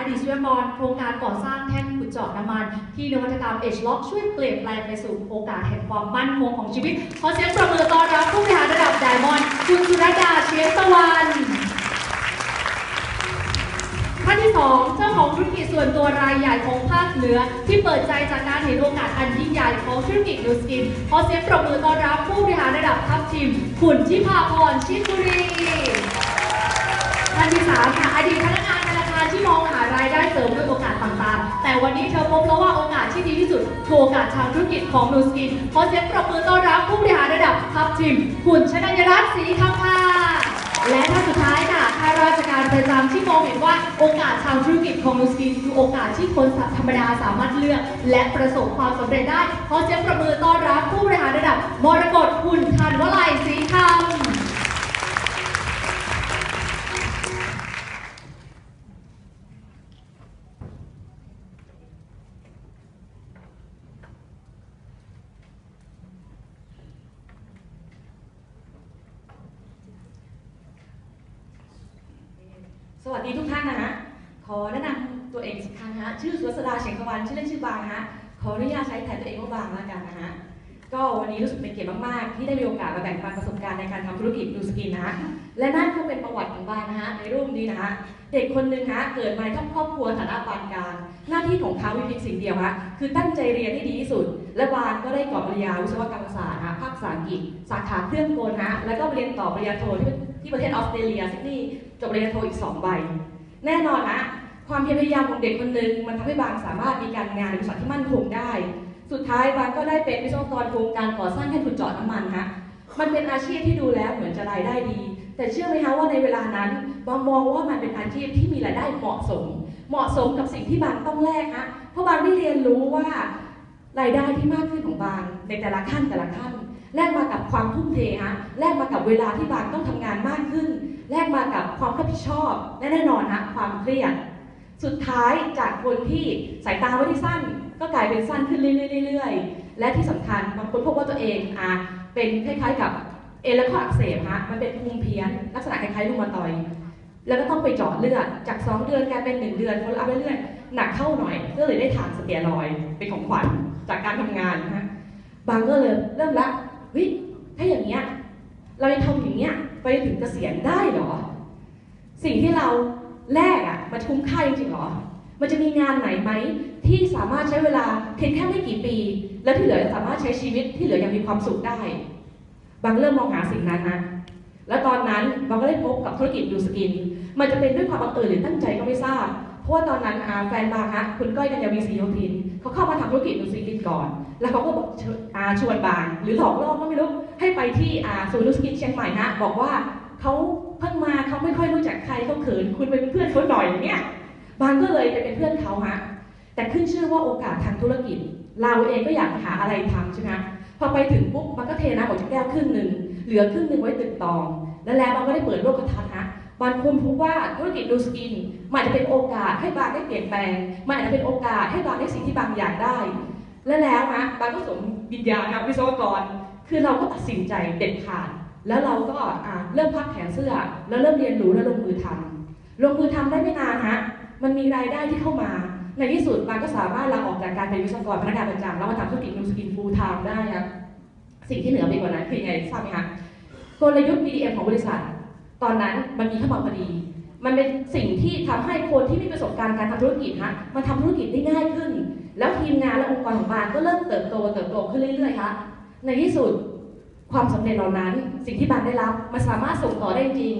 อดีตวิศวกรโครงการก่อสร้างแท่นขุดเจาะน้ำมัน ที่นวัตกรรม H Lock ช่วยเปลี่ยนแปลงไปสู่โอกาสแห่งความมั่นคงของชีวิต ขอเสียงปรบมือต้อนรับผู้บริหารระดับไดมอนด์คุณสุรดาเชียสวรรณท่านที่สองเจ้าของธุรกิจส่วนตัวรายใหญ่ของภาคเหนือ ที่เปิดใจจากการเห็นโอกาสอันยิ่งใหญ่ของธุรกิจนูสกิน ขอเสียงปรบมือต้อนรับผู้บริหารระดับทัพทีมคุณทิพาพรชิดบุรีท่านที่สามค่ะอดีตพนักงานธนาคาร ที่มองหารายได้เสริมด้วยโอกาสต่างๆ แต่วันนี้เธอพบแล้วว่าโอกาสที่ดีที่สุดคือโอกาสทางธุรกิจของนูสกินขอเสียงปรบมือต้อนรับผู้บริหารระดับทัพทีมคุณชนัญรัตน์ศรีคำพาและท่านสุดท้ายค่ะข้าราชการประจำที่มองเห็นว่าโอกาสทางธุรกิจของนูสกินคือโอกาสที่คนธรรมดาสามารถเลือก และประสบความสำเร็จได้ขอเสียงปรบมือต้อนรับผู้บริหารระดับมรกตคุณทันวลัยศรีคำ ควันชื่อเล่นชื่อบางนะฮะขออนุญาตใช้แทนตัวเองว่าบางแล้วกันนะฮะก็วันนี้รู้สึกเป็นเกียรติมากๆ ที่ได้มีโอกาสมาแบ่งปันประสบการณ์ในการทำธุรกิจดูสกินนะฮะและนั่นก็เป็นประวัติของบางนะฮะในรูปนี้นะฮะเด็กคนหนึ่งฮะเกิดมาในครอบครัวฐานะปานกลางหน้าที่ของเขามีเพียงสิ่งเดียวฮะคือตั้งใจเรียนให้ดีที่สุด และบานก็ได้กอบปริญญาวิศวกรรมศาสตร์ฮะภาคภาษาอังกฤษสาขาเครื่องกลฮะแล้วก็เรียนต่อปริญญาโทที่ที่ประเทศออสเตรเลียซิดนีย์จบปริญญาโทอีกสองใบ แน่นอนนะ ความพยายามของเด็กคนหนึ่งมันทำให้บางสามารถมีการงานในบริษัทที่มั่นคงได้ สุดท้ายบางก็ได้เป็นวิศวกรโครงการก่อสร้างแท่นขุดเจาะน้ำมันฮะมันเป็นอาชีพที่ดูแล้วเหมือนจะรายได้ดี แต่เชื่อไหมคะว่าในเวลานั้นบางมองว่ามันเป็นอาชีพที่มีรายได้เหมาะสม เหมาะสมกับสิ่งที่บางต้องแลกฮะเพราะบางได้เรียนรู้ว่ารายได้ที่มากขึ้นของบางในแต่ละขั้นแต่ละขั้นแลกมากับความทุ่มเทฮะแลกมากับเวลาที่บางต้องทำงานมากขึ้น แลกมากับความรับผิดชอบและแน่นอนฮะความเครียด สุดท้ายจากคนที่สายตาไม่ได้สั้น ก็กลายเป็นสั้นขึ้นเรื่อยๆและที่สำคัญบางคนพบว่าตัวเองอะเป็นคล้ายๆกับเอละข้ออักเสบฮะมันเป็นภูมิเพี้ยน ลักษณะคล้ายๆลูมาตอยแล้วก็ต้องไปเจาะเลือดจาก 2 เดือนกลายเป็น 1 เดือนคนละเรื่อยหนักเข้าหน่อยก็เลยได้ทานสเตียรอยด์เป็นของขวัญจากการทำงานฮะบางก็เลยเริ่มละเฮ้ยถ้าอย่างเงี้ยเราจะทำอย่างเงี้ยไปถึงเกษียณได้หรอ สิ่งที่เราแลกอะ มันคุ้มค่าจริงๆหรอ มันจะมีงานไหนไหมที่สามารถใช้เวลาเพียงแค่ไม่กี่ปี แล้วที่เหลือสามารถใช้ชีวิตที่เหลืออยังมีความสุขได้ บางเริ่มมองหาสิ่งนั้นนะแล้วตอนนั้นบางก็ได้พบกับธุรกิจดูสกิน มันจะเป็นด้วยความบังเอิญหรือตั้งใจก็ไม่ทราบ เพราะว่าตอนนั้นแฟนบางฮะคุณก้อยกัญญาวีศรีโยธินเขาเข้ามาทำธุรกิจดูสกินก่อน แล้วเขาก็บอกชอาชวนบาง หรือหลอกล่อก็ไม่รู้ให้ไปที่อาศูนย์ดูสกินเชียงใหม่ฮะบอกว่าเขา เพิ่งมาเขาไม่ค่อยรู้จักใครเขาเขินคุณไปเป็นเพื่อนเขาหน่อยเนี่ยบางก็เลยไปเป็นเพื่อนเขาฮะแต่ขึ้นชื่อว่าโอกาสทางธุรกิจ เราเองก็อยากหาอะไรทำใช่ไหมพอไปถึงปุ๊บมันก็เทน้ำออกจากแก้วครึ่งหนึ่งเหลือครึ่งหนึ่งไว้ตึกตอง แล้วแล้วมันก็ได้เปิดโลกทัศน์ฮะบางคนพบว่าธุรกิจดูสกินมันอาจจะเป็นโอกาสให้บางได้เปลี่ยนแปลงมันอาจจะเป็นโอกาสให้บางได้สิ่งที่บางอยากได้ และแล้วฮะบางก็สมวิญญาณครับวิศวกร คือเราก็ตัดสินใจเด็ดขาด แล้วเราก็อะเริ่มพักแขนเสื้อ แล้วเริ่มเรียนรู้แล้วลงมือทำลงมือทำได้ไม่นานฮะมันมีรายได้ที่เข้ามา ในที่สุดบางก็สามารถลาออกจากการเป็นวิศวกรพนักงานประจำแล้วมาทำธุรกิจนูสกินฟูลไทม์ได้ครับสิ่งที่เหนือไปกว่านั้นคือไงทราบไหมคะกลยุทธ์ BDM ของบริษัท ตอนนั้นมันมีเข้ามาพอดี มันเป็นสิ่งที่ทำให้คนที่มีประสบการณ์การทำธุรกิจฮะมาทำธุรกิจได้ง่ายขึ้น แล้วทีมงานและองค์กรของบางก็เริ่มเติบโตเติบโตขึ้นเรื่อยๆคะในที่สุด ความสำเร็จเหล่านั้น สิ่งที่บางได้รับมันสามารถส่งต่อได้จริง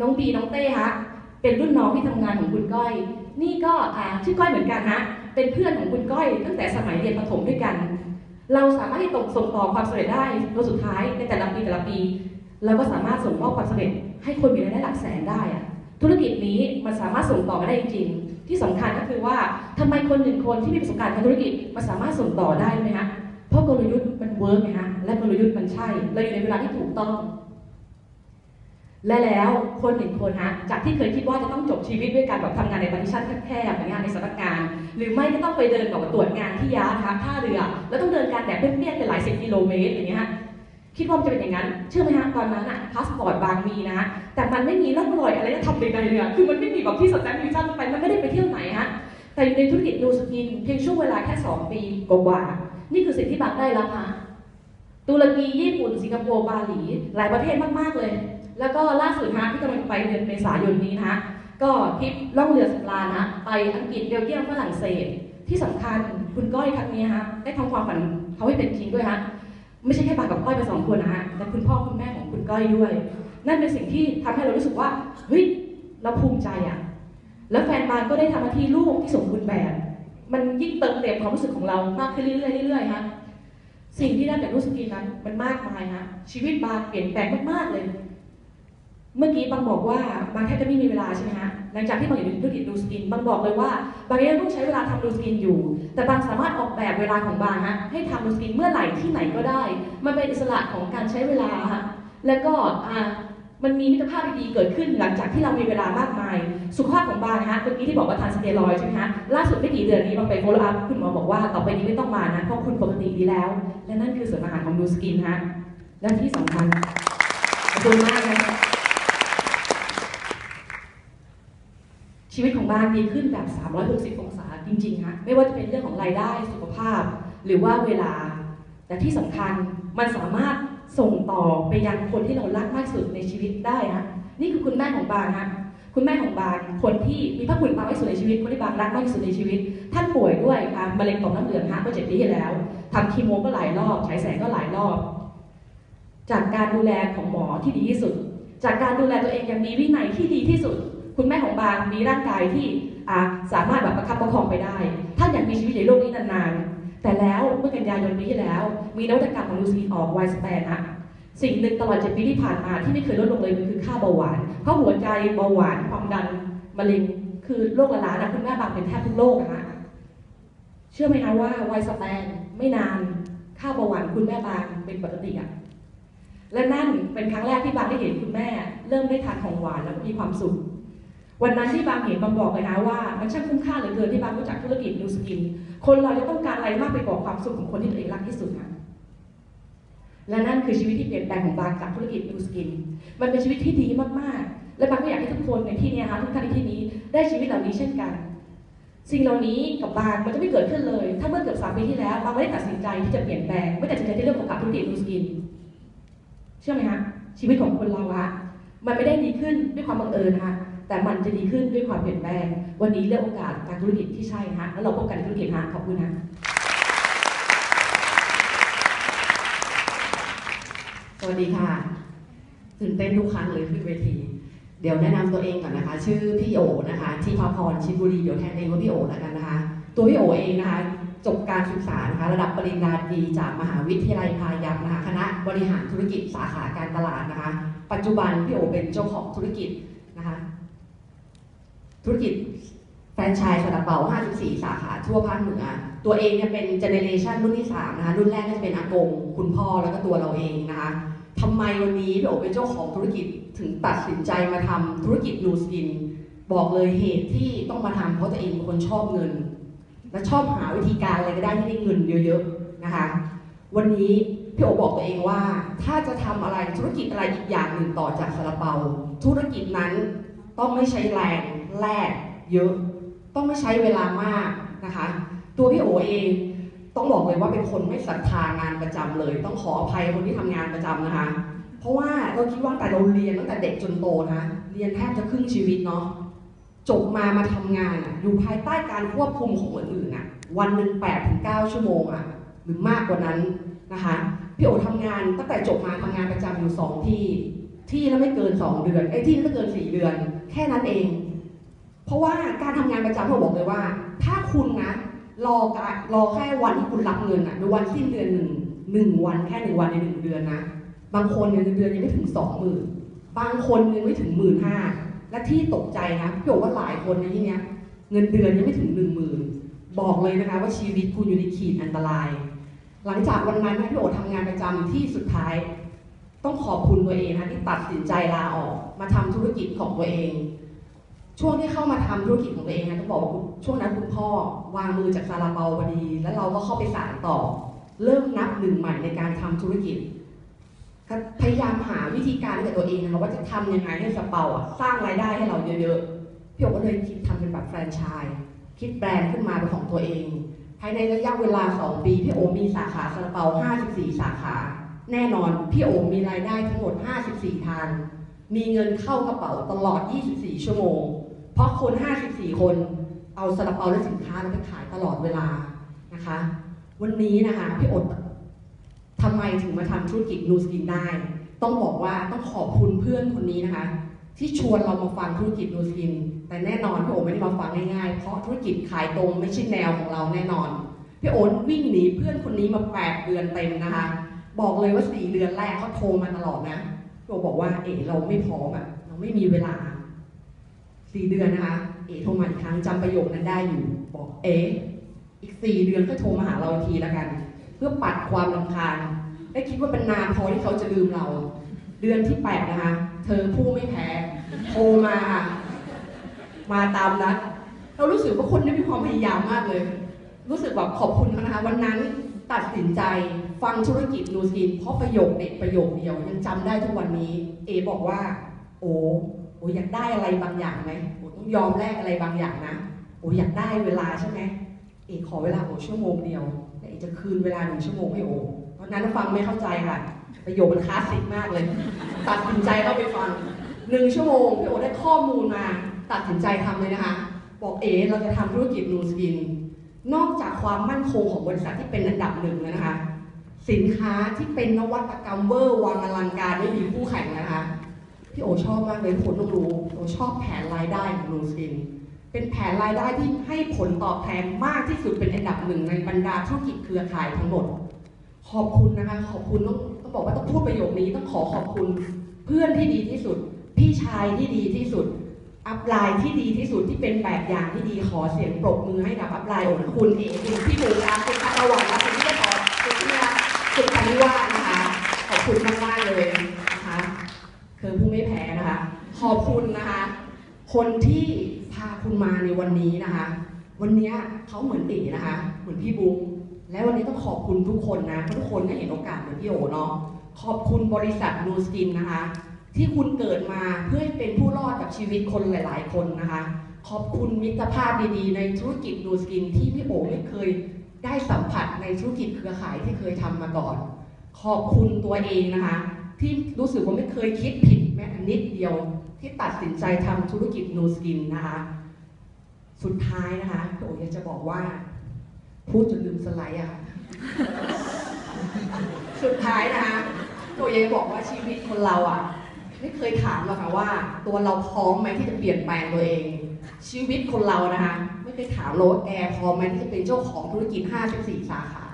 น้องบีน้องเต้ฮะเป็นรุ่นน้องที่ทำงานของคุณก้อย นี่ก็ชื่อก้อยเหมือนกันฮะเป็นเพื่อนของคุณก้อย ตั้งแต่สมัยเรียนประถมด้วยกัน เราสามารถที่จะส่งต่อความสำเร็จได้โดยสุดท้ายในแต่ละปีแต่ละปี เราก็สามารถส่งมอบความสำเร็จ ให้คนมีรายได้หลักแสนได้อะธุรกิจนี้มันสามารถส่งต่อกันได้จริงๆที่สำคัญก็คือว่าทำไมคนหนึ่งคนที่มีประสบการณ์ทางธุรกิจมันสามารถส่งต่อได้ไหมฮะเพราะกลยุทธ์มันเวิร์กไงฮะ และกลยุทธ์มันใช่เราอยู่ในเวลาที่ถูกต้อง และแล้วคนหนึ่งคนฮะจากที่เคยคิดว่าจะต้องจบชีวิตด้วยการแบบทำงานในบริษัทแคบๆอย่างเงี้ยในสำนักงาน หรือไม่ก็ต้องไปเดินแบบตรวจงานที่ยาท่าเรือ แล้วต้องเดินการแดดเปรี้ยนๆเป็นหลายสิบกิโลเมตรอย่างเงี้ยฮะคิดว่ามันจะเป็นอย่างนั้น เชื่อไหมฮะตอนนั้นอะพาสปอร์ตบางมีนะ แต่มันไม่มีร่องรอยอะไรจะทำใดๆเลยอะคือมันไม่มีแบบที่สแตมป์มิวชั่นไป มันไม่ได้ไปเที่ยวไหนฮะ แต่อยู่ในธุรกิจดูสกินเพียงช่วงเวลาแค่ 2 ปีกว่าๆนี่คือสิ่งที่บางได้รับค่ะ ตุรกีญี่ปุ่น สิงคโปร์บาหลี หลายประเทศมาก ๆ เลย แล้วก็ล่าสุดฮะที่กำลังไปเดือนเมษายนนี้นะก็ทริปล่องเรือสำราญนะไปอังกฤษเบลเยียมฝรั่งเศส ที่สำคัญคุณก้อยครั้งนี้ฮะได้ทำความฝันเขาให้เป็นจริงด้วยฮะไม่ใช่แค่บากับก้อยไปสองคนนะฮะแต่คุณพ่อคุณแม่ของคุณก้อยด้วย นั่นเป็นสิ่งที่ทำให้เรารู้สึกว่าเฮ้ยเราภูมิใจอะแล้วแฟนบานก็ได้ทำหน้าที่ลูกที่สมบูรณ์แบบ มันยิ่งเติมเต็มความรู้สึกของเรามากขึ้นเรื่อยๆเรื่อยๆฮะ สิ่งที่ได้จากรู้สกีนั้นมันมากมายฮะชีวิตบางเปลี่ยนแปลงมากๆเลย เมื่อกี้บางบอกว่าบางแทบจะไม่มีเวลาใช่ไหมฮะหลังจากที่บางอยู่ในธุรกิจดูสกินบางบอกเลยว่าบางยังต้องใช้เวลาทำดูสกินอยู่ แต่บางสามารถออกแบบเวลาของบางฮะให้ทำดูสกินเมื่อไหร่ที่ไหนก็ได้ มันเป็นอิสระของการใช้เวลาฮะแล้วก็อ่า มันมีมิตรภาพที่ดีเกิดขึ้นหลังจากที่เรามีเวลามากมาย สุขภาพของบางฮะเมื่อกี้ที่บอกว่าทานสเตียรอยใช่ไหมฮะล่าสุดไม่กี่เดือนนี้บาไปโฟล์อัพคุณหมอบอกว่าต่อไปนี้ไม่ต้องมานะเพราะคุณปกติดีแล้ว และนั่นคือส่วนอาหารของดูสกินฮะและที่สำคัญขอบคุณมากนะชีวิตของบ้านดีขึ้นแบบ 360 องศาจริงๆฮะไม่ว่าจะเป็นเรื่องของรายได้สุขภาพ หรือว่าเวลา แต่ที่สำคัญมันสามารถ ส่งต่อไปยังคนที่เรารักมากสุดในชีวิตได้ฮะนี่คือคุณแม่ของบางฮะคุณแม่ของบางคนที่มีพระคุณบางที่สุดในชีวิตคนที่บางรักมากที่สุดในชีวิต ท่านป่วยด้วยค่ะมะเร็งต่อมน้ำเหลืองฮะเมื่อเจ็ดปีที่แล้วทำคีโมก็หลายรอบฉายแสงก็หลายรอบ จากการดูแลของหมอที่ดีที่สุด จากการดูแลตัวเองอย่างมีวินัยที่ดีที่สุด คุณแม่ของบางมีร่างกายที่สามารถแบบประคับประคองไปได้ ท่านอยากมีชีวิตในโลกนี้นานๆ แต่แล้วเมื่อกันยายนปีที่แล้ว มีนวัตกรรมของลูซีออกไวสแปนอะสิ่งหนึ่งตลอดเจ็ดปีที่ผ่านมาที่ไม่เคยลดลงเลยมันคือค่าเบาหวาน เพราะหัวใจเบาหวานความดันมะเร็งคือโรคละล้านนะคุณแม่บางเป็นแทบทุกโรคอะฮะเชื่อไหมคะว่าไวสแปนไม่นานค่าเบาหวานคุณแม่บางเป็นปกติอะและนั่นเป็นครั้งแรกที่บางได้เห็นคุณแม่ เริ่มได้ทานของหวานแล้วมีความสุข วันนั้นที่บางเห็นบางบอกเลยนะว่ามันช่างคุ้มค่าเหลือเกินที่บางรู้จักธุรกิจนูสกิน คนเราจะต้องการอะไรมากไปกว่าความสุขของคนที่ตัวเองรักที่สุดนะและนั่นคือชีวิตที่เปลี่ยนแปลงของบางจากธุรกิจนูสกิน มันเป็นชีวิตที่ดีมากๆ และบางก็อยากให้ทุกคนในที่นี้ยค่ะทุกท่านในที่นี้ได้ชีวิตเหล่านี้เช่นกัน สิ่งเหล่านี้กับบางมันจะไม่เกิดขึ้นเลย ถ้าเมื่อเกือบสามปีที่แล้วบางไม่ได้ตัดสินใจที่จะเปลี่ยนแปลงไม่ตัดสินใจที่เรื่องของการธุรกิจนูสกินเชื่อไหมฮะชีวิตของคนเราอะมันไม่ได้ดีขึ้นด้วยความบังเอิญนะคะ แต่มันจะดีขึ้นด้วยความเปลี่ยนแปลง วันนี้เลือกโอกาสการธุรกิจที่ใช่นะแล้วเราพบกันธุรกิจฮะขอบคุณนะสวัสดีค่ะตื่นเต้นทุกครั้งเลยขึ้นเวที เดี๋ยวแนะนำตัวเองก่อนนะคะ ชื่อพี่โอนะคะที่พพรชิบุรีเดี๋ยวแทนเองว่าพี่โอแล้วกันนะคะ ตัวพี่โอเองนะคะจบการศึกษานะคะระดับปริญญาตรีจากมหาวิทยาลัยพายัพนะคะคณะบริหารธุรกิจสาขาการตลาดนะคะ ปัจจุบันพี่โอเป็นเจ้าของธุรกิจ ธุรกิจแฟรนไชส์ซาลาเปา 54 สาขาทั่วภาคเหนือ ตัวเองเนี่ยเป็นเจเนเรชันรุ่นที่ 3 นะคะ รุ่นแรกก็จะเป็นอากง คุณพ่อแล้วก็ตัวเราเองนะคะทำไมวันนี้พี่โอเป็นเจ้าของธุรกิจถึงตัดสินใจมาทำธุรกิจนูสกิน บอกเลยเหตุที่ต้องมาทำเพราะตัวเองเป็นคนชอบเงิน และชอบหาวิธีการอะไรก็ได้ที่ได้เงินเยอะๆนะคะ วันนี้พี่โอบอกตัวเองว่า ถ้าจะทำอะไรธุรกิจอะไรอีกอย่างหนึ่งต่อจากซาลาเปา ธุรกิจนั้น ต้องไม่ใช้แรงแลกเยอะ ต้องไม่ใช้เวลามากนะคะ ตัวพี่โอเองต้องบอกเลยว่าเป็นคนไม่ศรัทธางานประจำเลย ต้องขออภัยคนที่ทำงานประจำนะคะ เพราะว่าเราคิดว่าแต่เราเรียนตั้งแต่เด็กจนโตนะเรียนแทบจะครึ่งชีวิตเนาะจบมามาทำงานอยู่ภายใต้การควบคุมของคนอื่นอะวันหนึ่งแปดถึงเก้าชั่วโมงอะหรือมากกว่านั้นนะคะพี่โอทำงานตั้งแต่จบมาทำงานประจำอยู่สองที่ ที่แล้วไม่เกินสองเดือนไอ้ที่ไม่เกินสี่เดือน แค่นั้นเอง เพราะว่าการทำงานประจำผมบอกเลยว่า ถ้าคุณนะ รอการรอแค่วันที่คุณรับเงินอะในวันสิ้นเดือนหนึ่งหนึ่งวันแค่หนึ่งวันในหนึ่งเดือนนะ บางคนเงินเดือนยังไม่ถึงสองหมื่นบางคนเงินไม่ถึงหมื่นห้าและที่ตกใจนะพี่บอกว่าหลายคนในที่เนี้ยเงินเดือนยังไม่ถึงหนึ่งหมื่นบอกเลยนะคะว่าชีวิตคุณอยู่ในขีดอันตราย หลังจากวันนั้นพี่โอทำงานประจำที่สุดท้าย ต้องขอบคุณตัวเองนะที่ตัดสินใจลาออก มาทำธุรกิจของตัวเอง ช่วงที่เข้ามาทำธุรกิจของตัวเองนะต้องบอกว่าช่วงนั้นคุณพ่อวางมือจากซาลาเปาพอดี แล้วเราก็เข้าไปสานต่อ เริ่มนับหนึ่งใหม่ในการทำธุรกิจพยายามหาวิธีการให้กับตัวเองนะคะว่าจะทำยังไงให้ซาเปาอะสร้างรายได้ให้เราเยอะๆพี่โอก็เลยคิดทำเป็นแบบแฟรนไชส์คิดแบรนด์ขึ้นมาเป็นของตัวเอง ภายในระยะเวลา 2 ปีพี่โอมีสาขาซาลาเปา 54 สาขา แน่นอนพี่โอมมีรายได้ทั้งหมด 54 ทาง มีเงินเข้ากระเป๋าตลอด 24 ชั่วโมง เพราะคน 54 คนเอาซาลาเปาและสินค้าไปขายตลอดเวลานะคะ วันนี้นะคะพี่โอทำไมถึงมาทำธุรกิจนูสกินได้ ต้องบอกว่าต้องขอบคุณเพื่อนคนนี้นะคะ ที่ชวนเรามาฟังธุรกิจนูสกิน แต่แน่นอนพี่โอไม่ได้มาฟังง่ายๆ เพราะธุรกิจขายตรงไม่ใช่แนวของเราแน่นอน พี่โอนวิ่งหนีเพื่อนคนนี้มาแปดเดือนเต็มนะคะ บอกเลยว่าสี่เดือนแรกเขาโทรมาตลอดนะพี่โอบอกว่า เอ๋เราไม่พร้อมอะเราไม่มีเวลาสี่เดือนนะคะ เอ๋โทรมาอีกครั้งจำประโยคนั้นได้อยู่ บอกเอ๋อีกสี่เดือนก็โทรมาหาเราอีกทีแล้วกัน เพื่อปัดความรำคาญและคิดว่าเป็นนานพอที่เขาจะลืมเรา เดือนที่แปดนะคะ เธอผู้ไม่แพ้โทรมามาตามนัดเรารู้สึกว่าคนนี้มีความพยายามมากเลย รู้สึกแบบขอบคุณนะคะวันนั้นตัดสินใจ ฟังธุรกิจนูซินเพราะประโยคเด็ดประโยคเดียวยังจำได้ทุกวันนี้ เอบอกว่า โอ้โอ้อยากได้อะไรบางอย่างไหมโอ้ต้องยอมแลกอะไรบางอย่างนะโอ้อยากได้เวลาใช่ไหมเอขอเวลาโอ้ชั่วโมงเดียวแต่เอจะคืนเวลาหนึ่งชั่วโมงให้โอตอนนั้นฟังไม่เข้าใจค่ะ ประโยคมันคลาสสิกมากเลยตัดสินใจเข้าไปฟังหนึ่งชั่วโมงพี่โอได้ข้อมูลมาตัดสินใจทำเลยนะคะ บอกเอเราจะทำธุรกิจนูสกิน นอกจากความมั่นคงของบริษัทที่เป็นอันดับหนึ่งแล้วนะคะ สินค้าที่เป็นนวัตกรรมเวอร์วังอลังการไม่มีคู่แข่งนะคะพี่โอชอบมากเลยทุกคนต้องรู้โอชอบแผนรายได้ของนูสกิน เป็นแผนรายได้ที่ให้ผลตอบแทนมากที่สุดเป็นอันดับหนึ่งในบรรดาธุรกิจเครือข่ายทั้งหมด ขอบคุณนะคะ ขอบคุณต้องต้องบอกว่าต้องพูดประโยคนี้ต้องขอขอบคุณ เพื่อนที่ดีที่สุด พี่ชายที่ดีที่สุด อัพไลน์ที่ดีที่สุดที่เป็นแบบอย่างที่ดีขอเสียงปรบมือให้กับอัพไลน์ของคุณเองคุณพี่หมูอาคุณพัทวันและคุณ คุณพันิวานะคะ ขอบคุณมากมากๆเลยนะคะคือผู้ไม่แพ้นะคะ ขอบคุณนะคะ คนที่พาคุณมาในวันนี้นะคะ วันนี้เขาเหมือนตีนะคะ เหมือนพี่บุ๊กและวันนี้ต้องขอบคุณทุกคนนะเพราะทุกคนก็เห็นโอกาสเหมือนพี่โอเนาะขอบคุณบริษัทนูสกินนะคะ ที่คุณเกิดมาเพื่อเป็นผู้รอดกับชีวิตคนหลาย ๆ คนนะคะ ขอบคุณมิตรภาพดีๆ ในธุรกิจนูสกินที่พี่โอไม่เคย ได้สัมผัสในธุรกิจเครือข่ายที่เคยทำมาก่อน ขอบคุณตัวเองนะคะ ที่รู้สึกว่าไม่เคยคิดผิดแม่นิดเดียวที่ตัดสินใจทำธุรกิจนูสกินนะคะ สุดท้ายนะคะพี่โออยจะบอกว่า พูดจนลืมสไลด์อะค่ะสุดท้ายนะคะพี่โออยบอกว่าชีวิตคนเราอะไม่เคยถามหรอกค่ะว่า ตัวเราพร้อมไหมที่จะเปลี่ยนแปลงตัวเอง ชีวิตคนเรานะคะ ไม่เคยถามเราว่าแกพร้อมไหมที่จะเป็นเจ้าของธุรกิจ 54 สาขา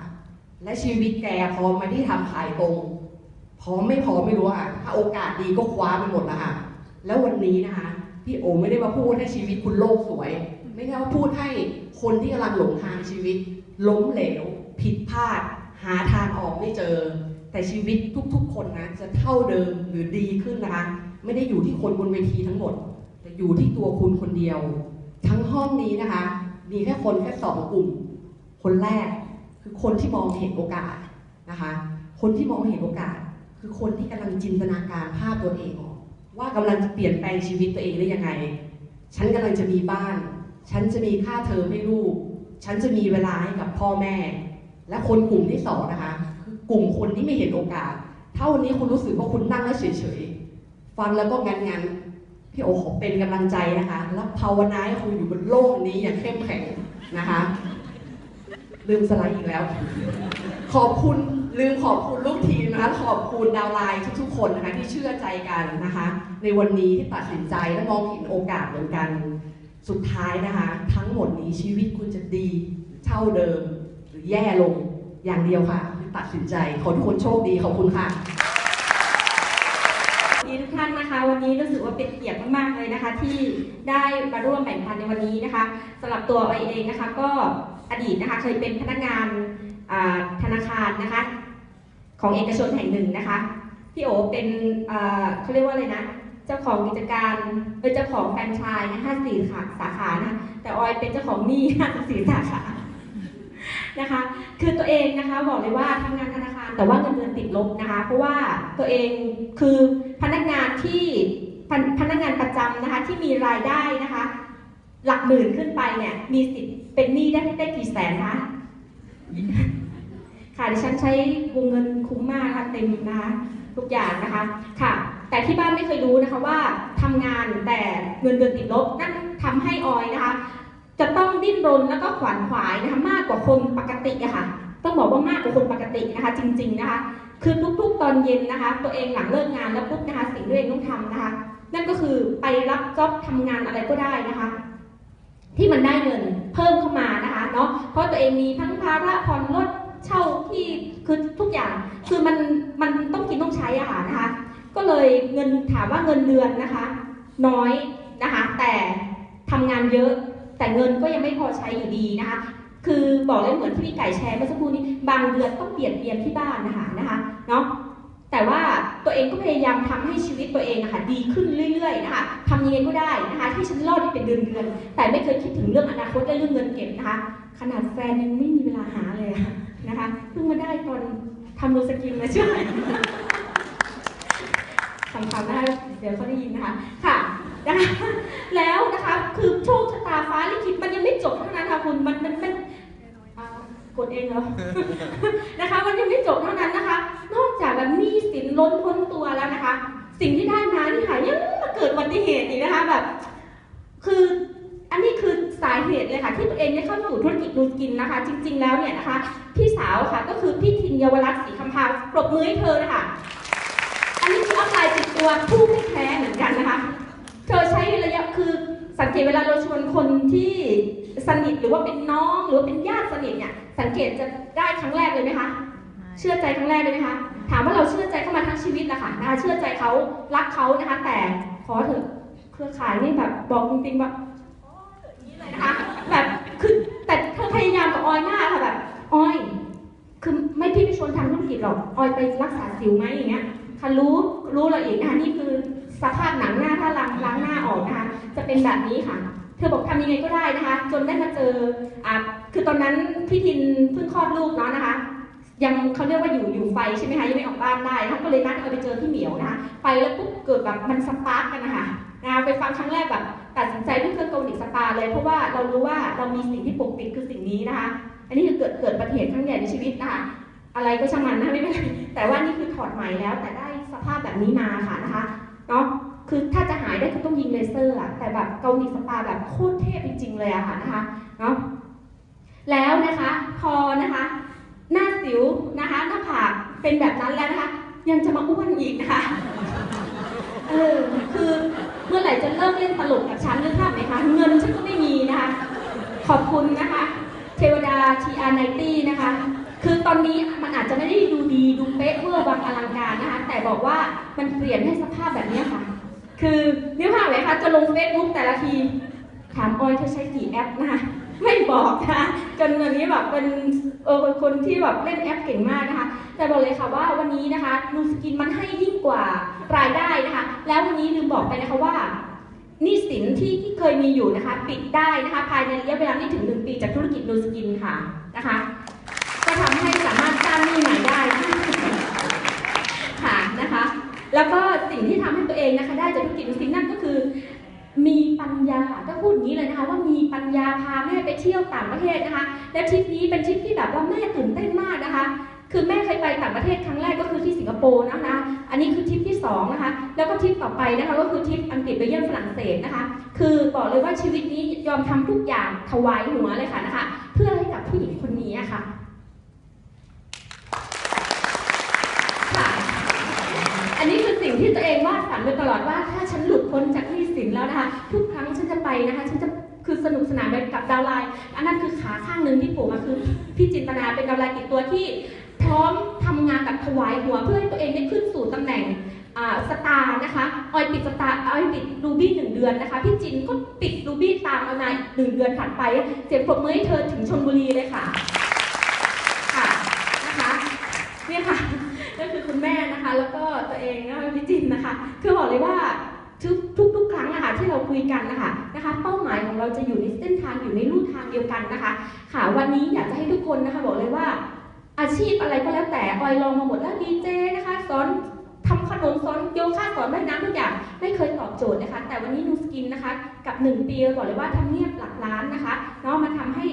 และชีวิตแกพร้อมไหมที่ทำขายตรงพร้อมไม่พร้อมไม่รู้อะ ถ้าโอกาสดีก็คว้าไปหมดล้วค่ะแล้ววันนี้นะคะพี่โอไม่ได้มาพูดให้ชีวิตคุณโลกสวย ไม่ได้มาพูดให้คนที่กำลังหลงทางชีวิต ล้มเหลว ผิดพลาด หาทางออกไม่เจอ แต่ชีวิตทุกๆ คนนะจะเท่าเดิมหรือดีขึ้นนะคะ ไม่ได้อยู่ที่คนบนเวทีทั้งหมด แต่อยู่ที่ตัวคุณคนเดียว ทั้งห้องนี้นะคะ มีแค่คนแค่สองกลุ่ม คนแรกคือคนที่มองเห็นโอกาสนะคะ คนที่มองเห็นโอกาส คือคนที่กำลังจินตนาการภาพตัวเองออกว่ากำลังจะเปลี่ยนแปลงชีวิตตัวเองได้ยังไง ฉันกำลังจะมีบ้าน ฉันจะมีค่าเทอมให้ลูก ฉันจะมีเวลาให้กับพ่อแม่ และคนกลุ่มที่สองนะคะ คือกลุ่มคนที่ไม่เห็นโอกาสถ้าวันนี้คุณรู้สึกว่าคุณนั่งแล้วเฉยๆ ฟังแล้วก็งันๆ พี่โอขอเป็นกำลังใจนะคะ แล้วภาวนาให้คุณอยู่บนโลกนี้อย่างเข้มแข็งนะคะ ลืมสไลด์อีกแล้ว ขอบคุณลืมขอบคุณลูกทีมนะคะ ขอบคุณดาวไลน์ทุกๆ คนนะคะที่เชื่อใจกันนะคะ ในวันนี้ที่ตัดสินใจและมองเห็นโอกาสเหมือนกัน สุดท้ายนะคะ ทั้งหมดนี้ชีวิตคุณจะดีเท่าเดิม หรือแย่ลงอย่างเดียวค่ะ ตัดสินใจขอทุกคนโชคดีขอบคุณค่ะ ดีทุกท่านนะคะ วันนี้รู้สึกว่าเป็นเกียรติมากๆเลยนะคะ ที่ได้มาร่วมแบ่งปันในวันนี้นะคะสำหรับตัวออยเองนะคะ ก็อดีตนะคะเคยเป็นพนักงานธนาคารนะคะ ของเอกชนแห่งหนึ่งนะคะพี่โอเป็นเขาเรียกว่าอะไรนะเจ้าของกิจการเป็นเจ้าของแฟรนไชส์นะ54ขาสาขานะคะแต่ออยเป็นเจ้าของหนี้54สาขา นะคะ คือตัวเองนะคะบอกเลยว่าทำงานธนาคารแต่ว่าเงินเดือนติดลบนะคะ เพราะว่าตัวเองคือพนักงานที่พนพนักงานประจำนะคะที่มีรายได้นะคะ หลักหมื่นขึ้นไปเนี่ยมีสิทธิ์เป็นหนี้ได้ได้กี่แสนคะค่ะดิฉันใช้วงเงินคุ้มมากนะคะเต็มนะคะทุกอย่างนะคะค่ะ แต่ที่บ้านไม่เคยรู้นะคะว่าทำงานแต่เงินเดือนติดลบนั่นทำให้ออยนะคะ จะต้องดิ้นรนแล้วก็ขวนขวายนะคะมากกว่าคนปกติอะค่ะ ต้องบอกว่ามากกว่าคนปกตินะคะ จริง ๆนะคะ คือทุกๆตอนเย็นนะคะ ตัวเองหลังเลิกงานแล้วปุ๊บนะคะสิ่งที่ตัวเองต้องทำนะคะ นั่นก็คือไปรับจ็อบทำงานอะไรก็ได้นะคะ ที่มันได้เงินเพิ่มเข้ามานะคะเนาะเพราะตัวเองมีทั้งภาระผ่อนรถเช่าที่คือทุกอย่างคือมันมันต้องกินต้องใช้อะค่ะนะคะ ก็เลยเงินถามว่าเงินเดือนนะคะ น้อยนะคะ แต่ทำงานเยอะ แต่เงินก็ยังไม่พอใช้อยู่ดีนะคะ คือบอกเลยเหมือนที่พี่ไก่แชร์เมื่อสักครู่นี้ บางเดือนต้องเปลี่ยนเบียนที่บ้านนะคะนะคะเนาะแต่ว่าตัวเองก็พยายามทำให้ชีวิตตัวเองนะคะดีขึ้นเรื่อยๆนะคะทำยังไงก็ได้นะคะที่ฉันรอดได้เป็นเดือนๆแต่ไม่เคยคิดถึงเรื่องอนาคตและเรื่องเงินเก็บนะคะ ขนาดแฟนยังไม่มีเวลาหาเลยนะคะเพิ่งมาได้ตอนทำโรสกินมาช่วยคำๆนะคะเดี๋ยวเขาได้ยินนะคะค่ะ นะคะแล้วนะคะคือโชคชะตาฟ้าลิขิตมันยังไม่จบเท่านั้นค่ะคุณมันมันมันกดเองเหรอนะคะ มันยังไม่จบเท่านั้นนะคะ นอกจากแบบหนี้สินล้นพ้นตัวแล้วนะคะ สิ่งที่ได้มานี่ค่ะยังมาเกิดอุบัติเหตุอีกนะคะแบบ คืออันนี้คือสาเหตุเลยค่ะที่ตัวเองได้เข้าสู่ธุรกิจดูกินนะคะ จริง ๆ แล้วเนี่ยนะคะ พี่สาวค่ะก็คือพี่ทินเยาวรัตน์ศรีคำพาปรบมือให้เธอนะคะอันนี้คืออัพไลน์ติดตัวผู้ไม่แพ้เหมือนกันนะคะ ธอใช้ระยะคือสังเกตเวลาเราชวนคนที่สนิทหรือว่าเป็นน้องหรือว่าเป็นญาติสนิทเนี่ยสังเกตจะได้ครั้งแรกเลยไหมคะเชื่อใจครั้งแรกเลยไหมคะถามว่าเราเชื่อใจเขามาทั้งชีวิตนะคะนะคะเชื่อใจเขารักเขานะคะ แต่ขอเถอะเครือข่ายนี่แบบบอกจริงๆแบบอย่างนี้เลยนะคะแบบคือแต่เธอพยายามกับออยมากค่ะแบบออย คือไม่พี่ไม่ชวนทำธุรกิจหรอกออยไปรักษาสิวไหมอย่างเงี้ยค่ะรู้รู้เราอีกนะคะนี่คือ สภาพหนังหน้าถ้าล้างล้างหน้าออกนะคะ จะเป็นแบบนี้ค่ะ เธอบอกทำยังไงก็ได้นะคะ จนได้มาเจออะคือตอนนั้นพี่ทินเพิ่งคลอดลูกเนาะนะคะ ยังเขาเรียกว่าอยู่อยู่ไฟใช่ไหมคะยังไม่ออกบ้านได้นะก็เลยนัดเอาไปเจอพี่เหมียวนะคะไปแล้วปุ๊บเกิดแบบมันสปาร์กกันนะคะนะไปฟังครั้งแรกแบบตัดสินใจเรื่องเครื่องเกาหลีสปาเลย เพราะว่าเรารู้ว่าเรามีสิ่งที่ปกปิดคือสิ่งนี้นะคะ อันนี้คือเกิดเกิดอุบัติเหตุครั้งใหญ่ในชีวิตนะคะอะไรก็ช่างมันนะคะไม่เป็นไรแต่ว่านี่คือถอดใหม่แล้วแต่ได้สภาพแบบนี้มาค่ะนะคะ เนาะคือถ้าจะหายได้คือต้องยิงเลเซอร์อะแต่แบบเกาหลีสปาแบบโคตรเทพจริง ๆ เลยอะค่ะนะคะเนาะแล้วนะคะพอนะคะ หน้าสิวนะคะหน้าผากเป็นแบบนั้นแล้วนะคะ ยังจะมาอ้วนอีกนะคะเออคือเมื่อไหร่จะเลิกเล่นตลกกับฉันนึกภาพไหมคะเงินฉันก็ไม่มีนะคะ ขอบคุณนะคะ เทวดาทีอาร์ไนตี้นะคะ คือตอนนี้มันอาจจะไม่ได้ดูดีดูเป๊ะเวอร์วังอลังการนะคะ แต่บอกว่ามันเปลี่ยนให้สภาพแบบนี้ค่ะ คือนึกภาพไหมคะจะลงเฟซบุ๊กแต่ละที ถามออยเธอใช้กี่แอปนะคะไม่บอกนะคะจนวันนี้แบบเป็นเออเป็นคนที่แบบเล่นแอปเก่งมากนะคะ แต่บอกเลยค่ะว่าวันนี้นะคะนูสกินมันให้ยิ่งกว่ารายได้นะคะ แล้ววันนี้ลืมบอกไปนะคะว่านี้สินที่ที่เคยมีอยู่นะคะ ปิดได้นะคะ ภายในระยะเวลาไม่ถึงหนึ่งปีจากธุรกิจนูสกินค่ะนะคะ ทำให้สามารถสร้างหนี้ใหม่ได้ค่ะนะคะ แล้วก็สิ่งที่ทำให้ตัวเองนะคะ ได้จากธุรกิจนูสกินนั่นก็คือ มีปัญญาก็พูดอย่างนี้เลยนะคะ ว่ามีปัญญาพาแม่ไปเที่ยวต่างประเทศนะคะ และทริปนี้เป็นทริปที่แบบว่าแม่ตื่นเต้นมากนะคะคือแม่เคยไปต่างประเทศครั้งแรกก็คือที่สิงคโปร์นะคะ อันนี้คือทริปที่สองนะคะ แล้วก็ทริปต่อไปนะคะก็คือทริปอังกฤษไปเยี่ยมฝรั่งเศสนะคะ คือบอกเลยว่าชีวิตนี้ยอมทำทุกอย่างถวายหัวเลยค่ะนะคะ เพื่อให้กับผู้หญิงคนนี้อะคะค่ะ อันนี้คือสิ่งที่ตัวเองวาดฝันมาตลอดว่าถ้าฉันหลุดพ้นจากหนี้สินแล้วนะคะทุกครั้งฉันจะไปนะคะฉันจะคือสนุกสนานไปกับดาวไลน์อันนั้นคือขาข้างหนึ่งที่โผล่มาคือพี่จินตนาเป็นดาวไลน์ติดตัวที่พร้อมทำงานแบบถวายหัวเพื่อให้ตัวเองได้ขึ้นสู่ตำแหน่งสตาร์นะคะออยปิดสตาร์ออยปิดรูบี้หนึ่งเดือนนะคะพี่จินก็ปิดรูบี้ตามมาในหนึ่งเดือนถัดไปเสียงปรบมือให้เธอถึงชนบุรีเลยค่ะค่ะนะคะเนี่ยค่ะ แล้วก็ตัวเองนะคะพี่จินนะคะ คือบอกเลยว่าทุกทุกทุกครั้งนะคะที่เราคุยกันนะคะนะคะ เป้าหมายของเราจะอยู่ในเส้นทางอยู่ในรูทางเดียวกันนะคะ ค่ะวันนี้อยากจะให้ทุกคนนะคะบอกเลยว่า อาชีพอะไรก็แล้วแต่ออยลองมาหมดแล้วดีเจนะคะสอนททำขนมสอนโยคะสอนว่ายน้ำทุกอย่างไม่เคยตอบโจทย์นะคะ แต่วันนี้นูสกินนะคะ กับ 1 ปีบอกเลยว่าทำเนียบหลักล้านนะคะเนาะมันทำให้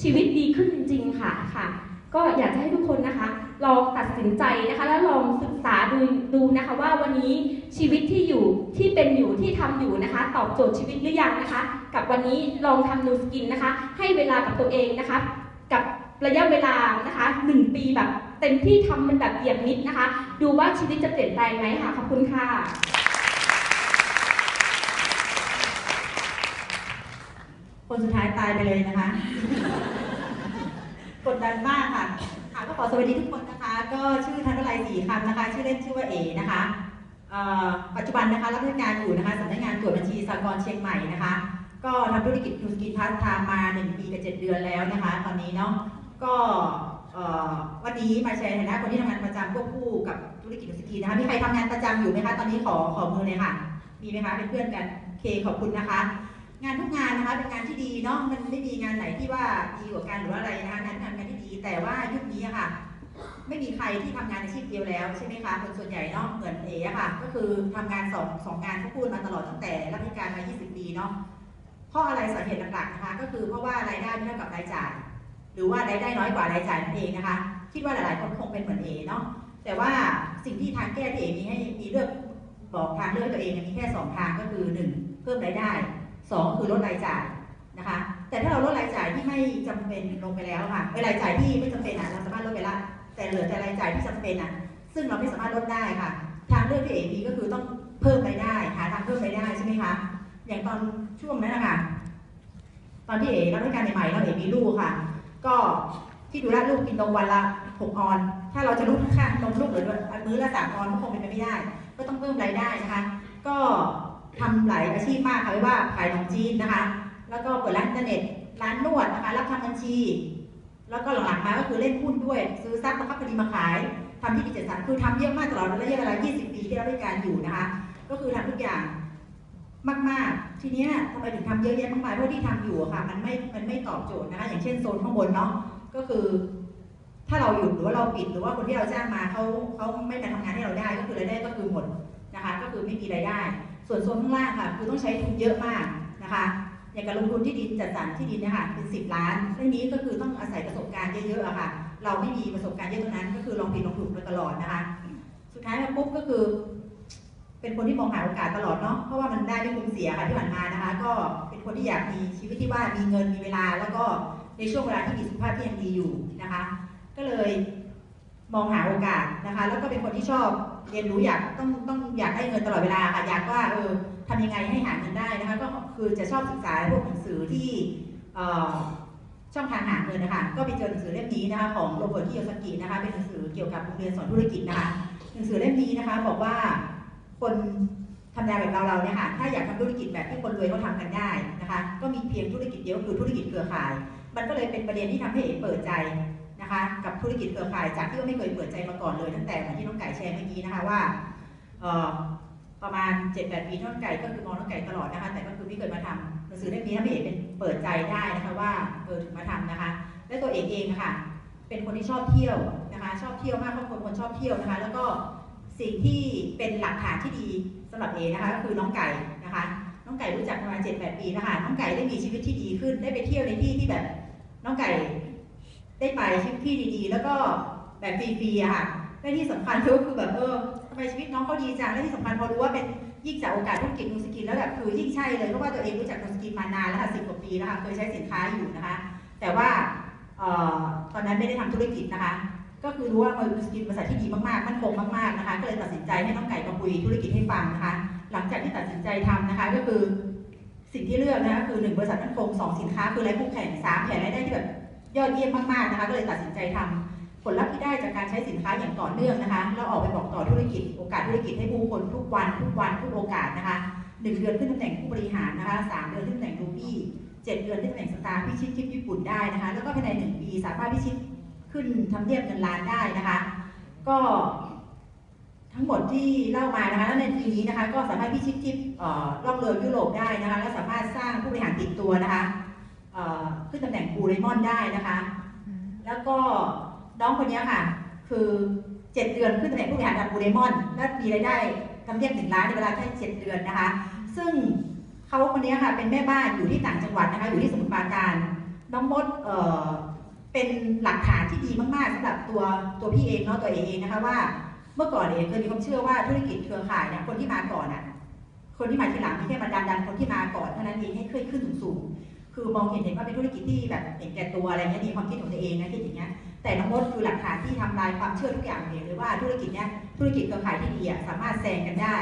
ชีวิตดีขึ้นจริง ๆ ค่ะค่ะ ก็อยากจะให้ทุกคนนะคะลองตัดสินใจนะคะ แล้วลองศึกษาดูดูนะคะ ว่าวันนี้ชีวิตที่อยู่ที่เป็นอยู่ที่ทำอยู่นะคะ ตอบโจทย์ชีวิตหรือยังนะคะ กับวันนี้ลองทำนูสกินนะคะ ให้เวลากับตัวเองนะคะ กับระยะเวลานะคะหนึ่งปีแบบเต็มที่ทำมันแบบเหยียบมิดนะคะ ดูว่าชีวิตจะเปลี่ยนแปลงไหมค่ะขอบคุณค่ะคนสุดท้ายตายไปเลยนะคะ กดดันมากค่ะ ค่ะก็ขอสวัสดีทุกคนนะคะ ก็ชื่อธันวลัยศรีคำนะคะ ชื่อเล่นชื่อว่าเอนะคะปัจจุบันนะคะรับราชการอยู่นะคะสำนักงานตรวจบัญชีสากลเชียงใหม่นะคะ ก็ทำธุรกิจทูสกินพาร์ทไทม์มา1ปีกับ7เดือนแล้วนะคะ ตอนนี้เนาะก็วันนี้มาแชร์ในฐานะคนที่ทำงานประจำควบคู่กับธุรกิจทูสกินนะคะมีใครทำงานประจำอยู่ไหมคะตอนนี้ขอขอมือเลยค่ะ มีไหมคะเป็นเพื่อนกันเคขอบคุณนะคะ งานทุกงานนะคะเป็นงานที่ดีเนาะมันไม่มีงานไหนที่ว่าดีกว่ากันหรือว่าอะไรนะคะงาน แต่ว่ายุคนี้อะค่ะ ไม่มีใครที่ทำงานอาชีพเดียวแล้วใช่ไหมคะคนส่วนใหญ่เนาะเหมือนเอ๋ค่ะ ก็คือทำงานสองสองงานที่พูดมาตลอดตั้งแต่รับราชการมา 20 ปีเนาะเพราะอะไรสาเหตุหลักๆนะคะก็คือเพราะว่ารายได้ไม่เท่ากับรายจ่าย หรือว่ารายได้น้อยกว่ารายจ่ายนั่นเองนะคะคิดว่าหลายๆคนคงเป็นเหมือนเอ๋เนาะแต่ว่าสิ่งที่ทางแก้ที่เอ๋มีให้มีเลือกบอกทางเลือกตัวเองมีแค่สองทางก็คือหนึ่งเพิ่มรายได้สองคือลดรายจ่ายนะคะ แต่ถ้าเราลดรายจ่ายที่ไม่จำเป็นลงไปแล้วค่ะไอ้รายจ่ายที่ไม่จำเป็นอะเราสามารถลดไปละแต่เหลือแต่รายจ่ายที่จำเป็นอะ ซึ่งเราไม่สามารถลดได้ค่ะ ทางเลือกที่เอมีก็คือต้องเพิ่มรายได้หาทางเพิ่มรายได้ใช่ไหมคะอย่างตอนช่วงนั้นนะคะตอนที่เอ๋รับราชการใหม่ๆแล้วเอ๋มีลูกค่ะ ก็ที่ดูแลลูกกินนมวันละหกออน ถ้าเราจะลดค่านมลูกหลือมื้อละสามออนก็คงเป็นไปไม่ได้ ก็ต้องเพิ่มรายได้นะคะ ก็ทำหลายอาชีพมากค่ะไม่ว่าขายขนมจีนนะคะ แล้วก็เปิดร้านอินเทอร์เน็ต ร้านนวดนะคะ รับทำบัญชี แล้วก็หลังๆมาก็คือเล่นหุ้นด้วย ซื้อทรัพย์มาคับคดีมาขายทำที่ดิจิทัลคือทำเยอะมากตลอดระยะเวลา 20 ปีที่เรับราชการอยู่นะคะ ก็คือทำทุกอย่างมากๆ ทีเนี้ยทำไมถึงทำเยอะแยะมากมายเพราะที่ทำอยู่อะค่ะ มันไม่ มันไม่ตอบโจทย์นะคะ อย่างเช่นโซนข้างบนเนาะ ก็คือ ถ้าเราหยุดหรือว่าเราปิดหรือว่าคนที่เราจ้างมาเขาเขาไม่มาทำงานให้เราได้ ก็คือรายได้ก็คือหมดนะคะ ก็คือไม่มีรายได้ ส่วนโซนข้างล่างค่ะ คือต้องใช้ทุนเยอะมากนะคะ อย่างการลงทุนที่ดินจัดสรรที่ดินเนะคะเป็น10ล้านเรื่องนี้ก็คือต้องอาศัยประสบการณ์เยอะๆอะค่ะ เราไม่มีประสบการณ์เยอะตรงนั้น ก็คือลองผิดลองถูกมาตลอดนะคะ สุดท้ายมาปุ๊บก็คือ เป็นคนที่มองหาโอกาสตลอดเนาะเพราะว่ามันได้ไม่คุ้มเสียค่ะที่ผ่านมานะคะ ก็เป็นคนที่อยากมีชีวิตที่ว่ามีเงินมีเวลา แล้วก็ในช่วงเวลาที่มีสุขภาพที่ยังดีอยู่นะคะ ก็เลยมองหาโอกาสนะคะ แล้วก็เป็นคนที่ชอบเรียนรู้อยากต้องต้องอยากได้เงินตลอดเวลาค่ะอยากว่าเออ ทำยังไงให้หาเงินได้นะคะก็คือจะชอบศึกษาพวกหนังสือที่ช่องทางหาเงินนะคะก็ไปเจอหนังสือเล่มนี้นะคะของโรเบิร์ตคิโยซากินะคะเป็นหนังสือเกี่ยวกับโรงเรียนสอนธุรกิจนะคะหนังสือเล่มนี้นะคะบอกว่าคนทำงานแบบเราเราเนี่ยค่ะถ้าอยากทำธุรกิจแบบที่คนรวยเขาทำกันได้นะคะก็มีเพียงธุรกิจเดียวคือธุรกิจเครือข่าย มันก็เลยเป็นประเด็นที่ทำให้เอ๋เปิดใจนะคะกับธุรกิจเครือข่ายจากที่ว่าไม่เคยเปิดใจมาก่อนเลย ตั้งแต่เหมือนที่น้องไก่แชร์เมื่อกี้นะคะว่า ประมาณ 7-8 ปีท่องไก่ก็คือมองน้องไก่ตลอดนะคะ แต่ก็คือไม่เคยมาทำหนังสือเล่มนี้ทำให้เอ๋เป็นเปิดใจได้นะคะว่าเออถึงมาทำนะคะ และตัวเองเองนะคะเป็นคนที่ชอบเที่ยวนะคะ ชอบเที่ยวมากครอบครัวคนชอบเที่ยวนะคะ แล้วก็สิ่งที่เป็นหลักฐานที่ดีสำหรับเอนะคะก็คือน้องไก่นะคะ น้องไก่รู้จักประมาณ 7-8 ปีนะคะ น้องไก่ได้มีชีวิตที่ดีขึ้น ได้ไปเที่ยวในที่ที่แบบน้องไก่ได้ไปชีวิตที่ดีๆ แล้วก็แบบฟรีๆอะค่ะ และที่สำคัญก็คือแบบเออทำไมชีวิตน้องเขาดีจังและที่สำคัญพอรู้ว่าเป็นยิ่งจากโอกาสธุรกิจนูสกินแล้วแบบคือยิ่งใช่เลยเพราะว่าตัวเองรู้จักนูสกินมานานแล้วค่ะสิบกว่าปีแล้วค่ะเคยใช้สินค้าอยู่นะคะ แต่ว่าออตอนนั้นไม่ได้ทำธุรกิจนะคะ ก็คือรู้ว่าเออนูสกินบริษัทที่ดีมากๆมั่นคงมากๆนะคะ ก็เลยตัดสินใจให้น้องไก่มาคุยธุรกิจให้ฟังนะคะ หลังจากที่ตัดสินใจทำนะคะ ก็คือสิ่งที่เลือกนะคะคือหนึ่งบริษัทมั่นคงสองสินค้าคือไร้คู่แข่งสามแผนรายได้ที่แบบยอดเยี่ยมมากๆนะคะ ก็เลยตัดสินใจทำ ผลลัพธ์ที่ได้จากการใช้สินค้าอย่างต่อเนื่องนะคะแล้วออกไปบอกต่อธุรกิจ โอกาสธุรกิจให้ผู้คนทุกวันทุกวันทุกโอกาสนะคะหนึ่งเดือนขึ้นตำแหน่งผู้บริหารนะคะสามเดือนขึ้นตำแหน่งรูบี้เจ็ดเดือนขึ้นตำแหน่งสตาร์พิชิตทริปญี่ปุ่นได้นะคะ แล้วก็ภายในหนึ่งปีสามารถพิชิตขึ้นทำเนียบเงินล้านได้นะคะ ก็ทั้งหมดที่เล่ามานะคะแล้วในปีนี้นะคะ ก็สามารถพิชิตทิปล่องเรือยุโรปได้นะคะ และสามารถสร้างผู้บริหารติดตัวนะคะขึ้นตำแหน่งบูเรมอนได้นะคะ แล้วก็ น้องคนนี้ค่ะ คือเจ็ดเดือนขึ้นตำแหน่งผู้บริหารดับบูเรมอน และมีรายได้ทำเนียบหนึ่งล้านในเวลาแค่เจ็ดเดือนนะคะ ซึ่งเขาคนนี้ค่ะเป็นแม่บ้านอยู่ที่ต่างจังหวัดนะคะอยู่ที่สมุทรปราการ น้องมดเอ่อเป็นหลักฐานที่ดีมากๆสำหรับตัวตัวพี่เองเนาะตัวเองเองนะคะว่าเมื่อก่อนเองเคยมีความเชื่อว่าธุรกิจเครือข่ายเนี่ยคนที่มาก่อนอะคนที่มาทีหลังมีแค่มาดันดันคนที่มาก่อนเท่านั้นเองให้ขึ้นขึ้นสูงๆคือมองเห็นเห็นว่าเป็นธุรกิจที่แบบเห็นแก่ตัวอะไรเงี้ยมีความคิดของตัวเองนะคิดอย่างเงี้ย แต่น้องมดคือหลักฐานที่ทำลายความเชื่อทุกอย่างเองเลยว่าธุรกิจเนี้ยธุรกิจเครือข่ายที่ดีอะสามารถแซงกันได้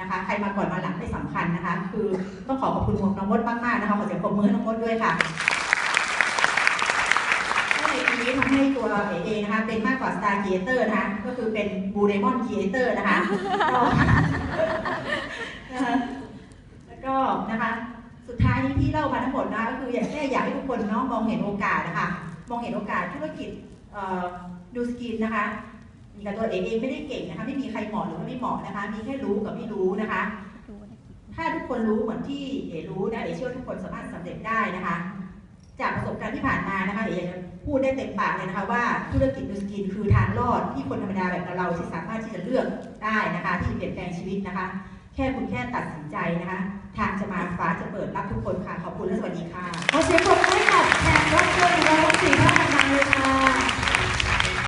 นะคะ ใครมาก่อนมาหลังไม่สำคัญนะคะ คือต้องขอขอบคุณน้องมดมากๆนะคะขอเสียงปรบมือน้องมดด้วยค่ะี้ทำให้ตัวเอเองนะคะเป็นมากกว่า Star Creator นะคะก็คือเป็น Blue Diamond Creator นะคะแล้วก็นะคะสุดท้ายนี้ที่เล่ามาทั้งหมดนะก็คืออยากแค่อยากให้ทุกคนเนาะมองเห็นโอกาสนะคะมองเห็นโอกาสธุรกิจ ดูสกินนะคะมีกับตัวเองเองไม่ได้เก่งนะคะไม่มีใครเหมาะหรือไม่เหมาะนะคะ มีแค่รู้กับไม่รู้นะคะ ถ้าทุกคนรู้เหมือนที่เอรู้นะเอเชื่อทุกคนสามารถสำเร็จได้นะคะ จากประสบการณ์ที่ผ่านมานะคะเอพูดได้เต็มปากเลยนะคะว่าธุรกิจดูสกินคือทางรอดที่คนธรรมดาแบบเราที่สามารถที่จะเลือกได้นะคะ ที่เปลี่ยนแปลงชีวิตนะคะ แค่คุณแค่ตัดสินใจนะคะ ทางจะมาฟ้าจะเปิดรับทุกคนค่ะขอบคุณและสวัสดีค่ะขอเสียงปรบมือให้กับแขกรับเชิญของเราสี่ท่านทางเลยค่ะ